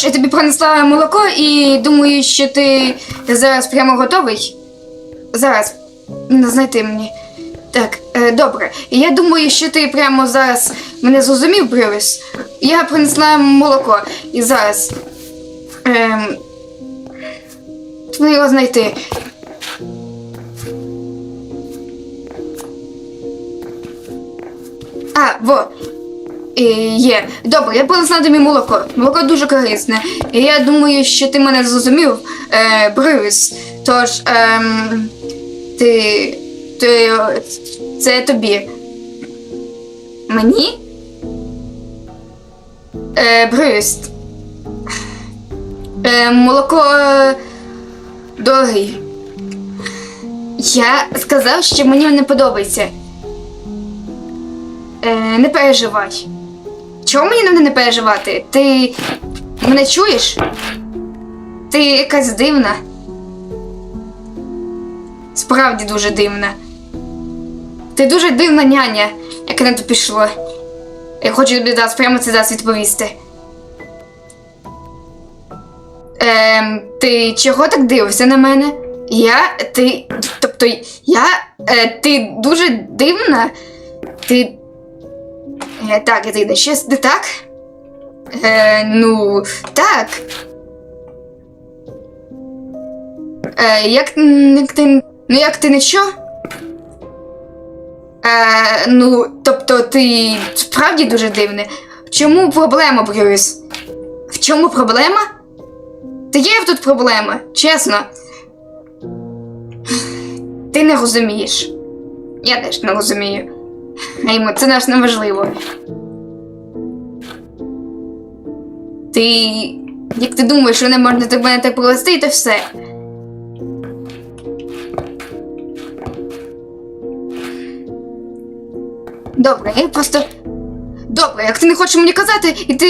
ж, я тобі принесла молоко і думаю, що ти зараз прямо готовий. Зараз не знайти мені. Так, е, добре. Я думаю, що ти прямо зараз мене зрозумів, Брюс. Я принесла молоко і зараз. Ем, його знайти. А, во. Є. Добре, я принесла тобі молоко. Молоко дуже корисне. Я думаю, що ти мене зрозумів, е, Брюс. Тож, ем, ти. Ти. Це тобі. Мені? Е, Брюс. Е, молоко. Е, дорогий. Я сказав, що мені не подобається. Е, не переживай. Чого мені не, не переживати? Ти мене чуєш? Ти якась дивна. Справді дуже дивна. Ти дуже дивна няня, яке на то пішло. Я хочу тобі зараз прямо це зараз відповісти. Ем, ти чого так дивишся на мене? Я. Ти. Тобто, я. Е, ти дуже дивна. Ти. Е, так, я йде щось не так? Е, ну, так. Е, як, як ти. Ну як ти що? Е, ну, тобто ти справді дуже дивний. В чому проблема, Брюс? В чому проблема? Та є тут проблема, чесно. Ти не розумієш. Я теж не розумію. А йому це наш неважливо. Ти. Як ти думаєш, що не можна тебе так провести, то все. Добре, я просто. Добре, як ти не хочеш мені казати, і ти.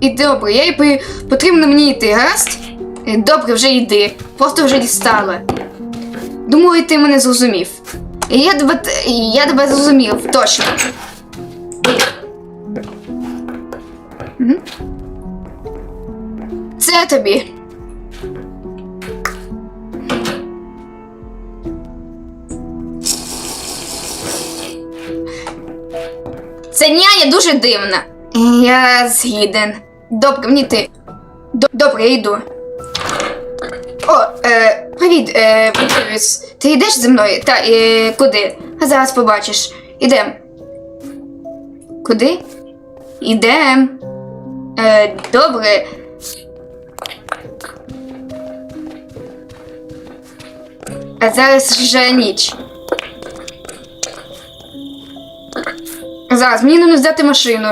І добре, я і потрібно мені йти, гаразд? Е, Добре, вже йди. Просто вже дістала. Думаю, ти мене зрозумів. Я тебе, я тебе зрозумів, точно. Це тобі. Ця няня дуже дивна. Я згіден. Добре, мені ти. Добре, я йду. О, е, привіт, е, Брюс. Ти йдеш зі мною? Та, е, куди? А зараз побачиш. Ідем. Куди? Ідем. Е, добре. А зараз вже ніч. Зараз, мені не взяти машину.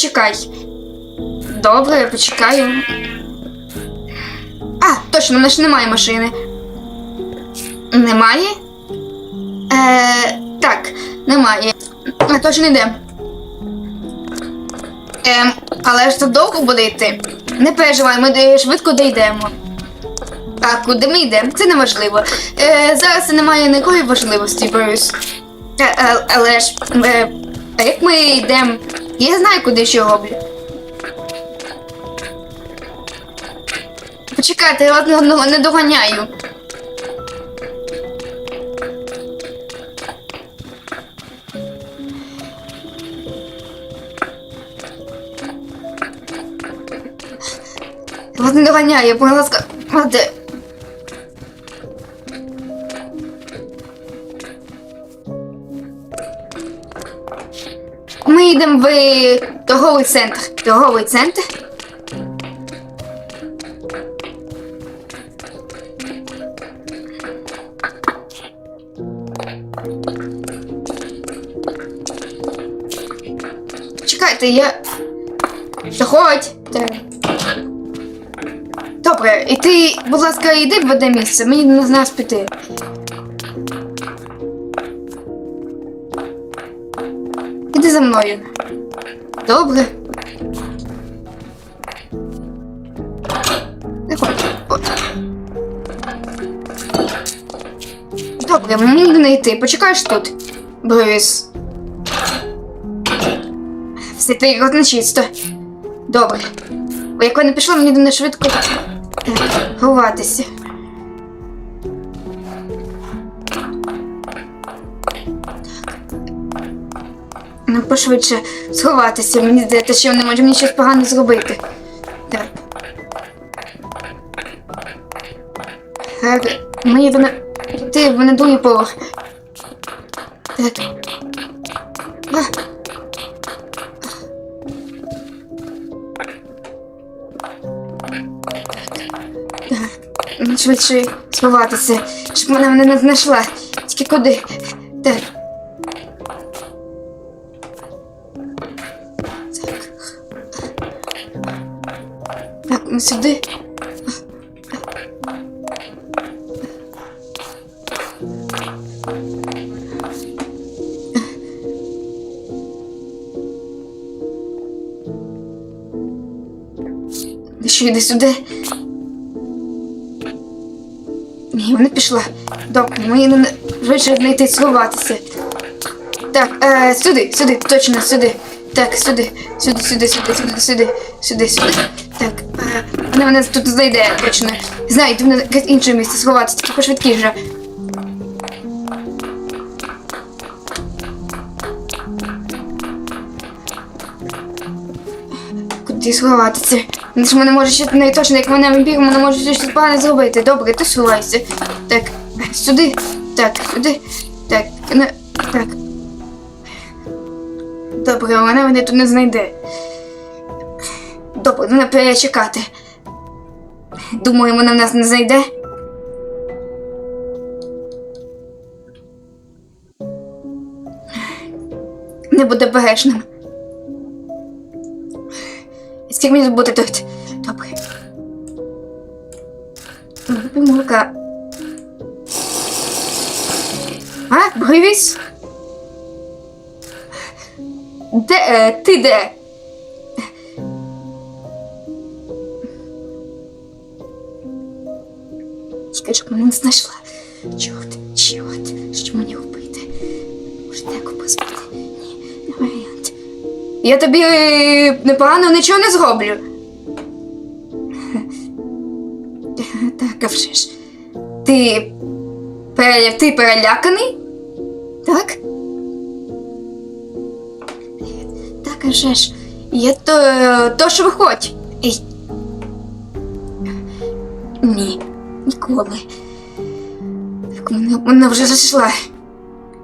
Почекай. Добре, я почекаю. А, точно, в мене ж немає машини. Немає? Е, так, немає. А точно йде. Ем, але ж це довго буде йти. Не переживай, ми швидко дійдемо. А куди ми йдемо? Це не важливо. Е, зараз це не має ніякої важливості, Борис. Е, е, але ж, е, як ми йдемо? Я знаю, куди що роблю. Почекайте, я одного не доганяю. Вас не доганяю, будь ласка. Ми йдемо в торговий центр. Торговий центр. Чекайте, я. Заходь. Добре. І ти, будь ласка, йди в одне місце, мені не нас піти. Іди за мною. Добре. Заходь. От. Добре, мені не йти. Почекаєш тут, Брюс. Все ти рот чисто. Добре. Бо як вона пішла, мені не швидко ховатися. Пошвидше сховатися. Мені здається, що не може мені щось погане зробити. Так. Так, мені вона йти в мене другий поверх. Так. А. Швидше сховатися, щоб мене не знайшла. Тільки куди? Так. Сюди. Що йде сюди? Ні, вона пішла. Добре, мені не швидше знайти сховатися. Так, е, сюди, сюди, точно сюди. Так, сюди, сюди, сюди, сюди, сюди, сюди, сюди, сюди. Вона мене тут знайде, точно. Знайде мене якесь інше місце сховатися, тільки пошвидкіше. Куди сховатися? Вона ж мене може ще не точно, як вона вампір, вона може щось погане зробити. Добре, ти сховайся. Так, сюди, так, сюди, так, не, так. Добре, вона мене тут не знайде. Добре, треба перечекати. Думаю, вона нас не знайде. Не буде бережним. Скільки мені бути тут? Добре. Молока. А, Бривіс? Де? е, Ти де? Тільки щоб мене не знайшла. Чорт, чорт, що мені робити? Може, деку поспати? Ні, не варіант. Я тобі е, непогано нічого не зроблю. Так, а вже ж. Ти. Пере... Ти переляканий? Так? Так, а вже ж. Я то. то що виходь. Ні, ніколи. Так, вона, вона вже зайшла.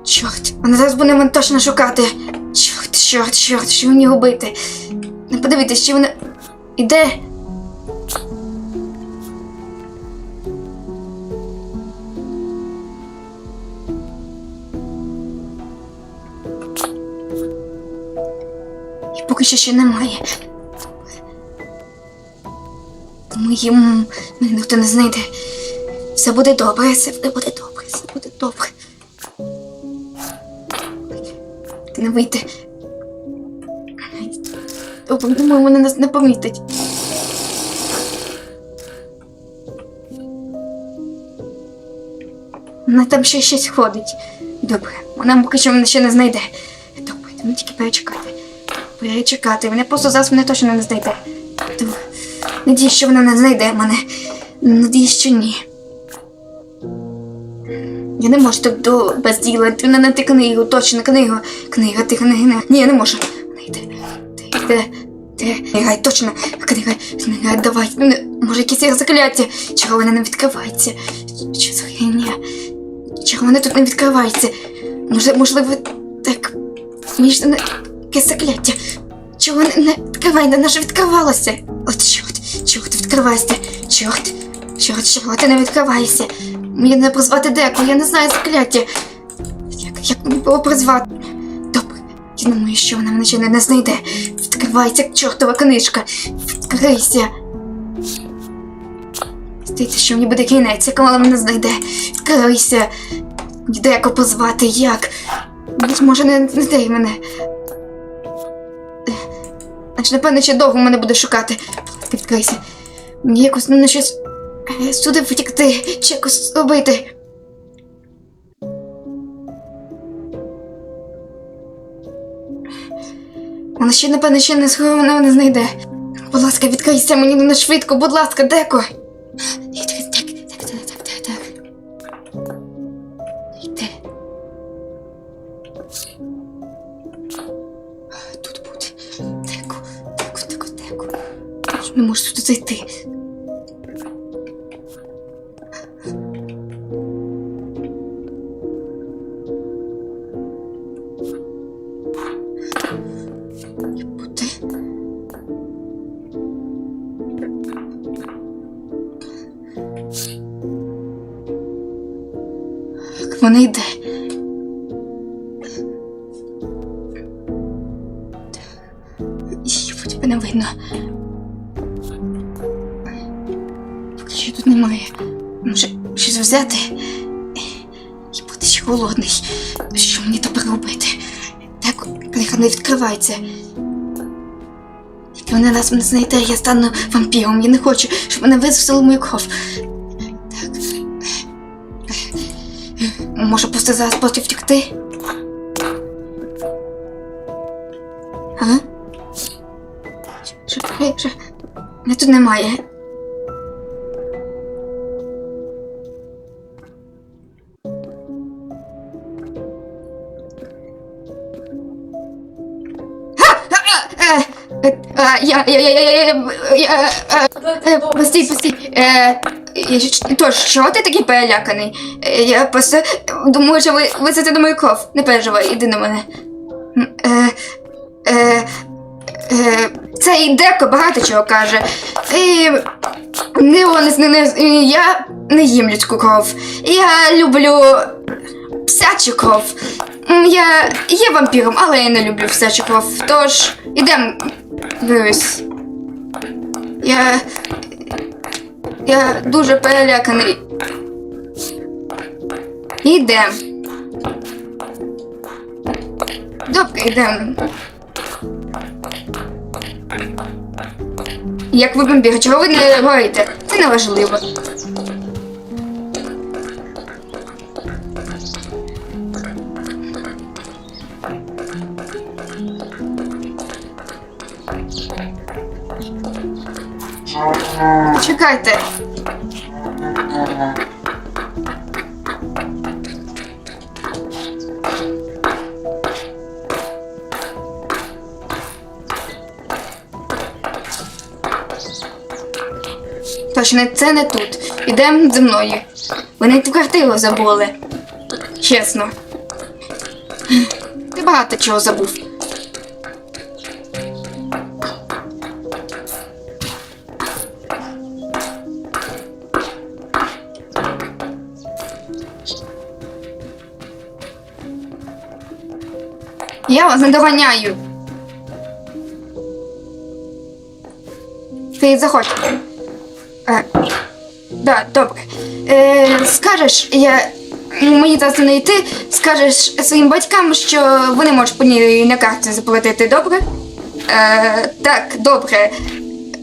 Чорт, вона зараз буде мене точно шукати. Чорт, чорт, чорт, що мені робити? Не подивитись, чи вона іде. І поки що ще немає. Тому їм ніхто не знайде. Все буде добре, все буде добре, все буде добре. Ти не вийти. Добре, думаю, вони нас не помітять. Вона там ще щось ходить. Добре, вона поки що мене ще не знайде. Добре, тому тільки перечекати. Перечекати. Мене просто зараз мене точно не знайде. Надіюсь, що вона не знайде мене. Надіюсь, що ні. Я не можу так до без діла. Ти не знайти книгу, точно книгу. Книга, ти книга. Ні, я не можу. Вона. Ти йде. Ти. Книга, точно. Книга, книга, давай. Ну, Може, якесь закляття. Чого вона не відкривається? Що за? Чого вона тут не відкривається? Може, можливо, так. Між не якесь закляття. Чого не, відкривай, вона ж відкривалася. От відкривайся. Чорт, чорт, ти не відкриваєшся? Мені не призвати деку, я не знаю закляття. Як, як мені було призвати? Добре, я думаю, що вона мене ще не, не знайде. Відкривається чортова книжка. Відкрийся. Здається, що мені буде кінець, як вона мене знайде. Відкрийся. Деко позвати, як? Може, не, не мене. Значить, напевно, ще довго мене буде шукати. Відкрийся. Якось на щось е, сюди втікти, чи якось зробити. Вона ще, напевно, ще не скоро вона мене знайде. Будь ласка, відкрийся мені не швидко, будь ласка, деко. Так, так, так, так, так, так. Йди. Тут буде. Деко, деко, деко, деко. Не можу сюди зайти. Вона йде. Її вроді не видно. Що тут немає. Може, щось взяти і бути ще голодний. Що мені тепер робити? Так, книга не відкривається. Як вона нас не знайде, я стану вампіром. Я не хочу, щоб мене висусили мою кров. Може просто зараз просто втекти? А? Що, що? Мене тут немає. Я, я, я, Тож, що ти такий переляканий? Е, Я просто думаю, що ви висите на мою кров. Не переживай, іди на мене. Е, е, е, цей деко багато чого каже. І не, не, я не їм людську кров. Я люблю псячу кров. Я є вампіром, але я не люблю псячу кров. Тож, ідем, Брюс. Я. Я дуже переляканий. Ідем. Добре, йдем. Як ви вампір, чого ви не говорите? Це не важливо. Чекайте. Точно, це не тут. Ідемо зі мною. Ви навіть квартиру забули. Чесно. Ти багато чого забув. Я вас не доганяю. Ти заходь. Да, добре. Е, скажеш, я. Мені зараз не йти, скажеш своїм батькам, що вони можуть мені на карті заплатити, добре? Е, так, добре.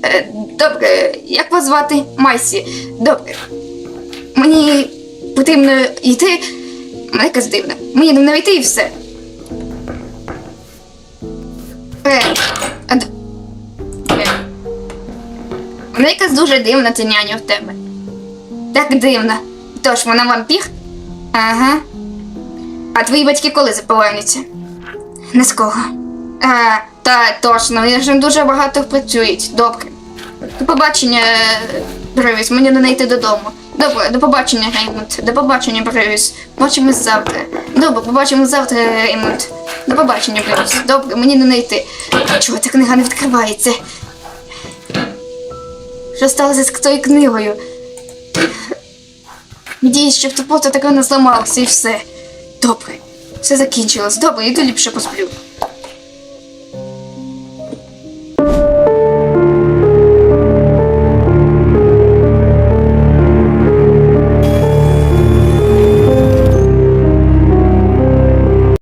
Е, добре, як вас звати? Майсі. Добре. Мені потрібно йти. Мене якась дивна. Мені не йти і все. Е. Вона якась дуже дивна ця няня в тебе. Так дивна. Тож, вона вампір? Ага. А твої батьки коли заповернуться? Не скоро. А, та точно, вони ж дуже багато працюють. Добре. До побачення, Бревіс, мені не йти додому. Добре, до побачення, Реймонд. До побачення, Бревіс. Бачимось завтра. Добре, побачимось завтра, Реймонд. До побачення, Бревіс. Добре, мені не йти. Чого ця книга не відкривається? Що сталося з тою книгою? Надіюсь, що просто таке не зламалася, і все. Добре, все закінчилось. Добре, іду ліпше посплю.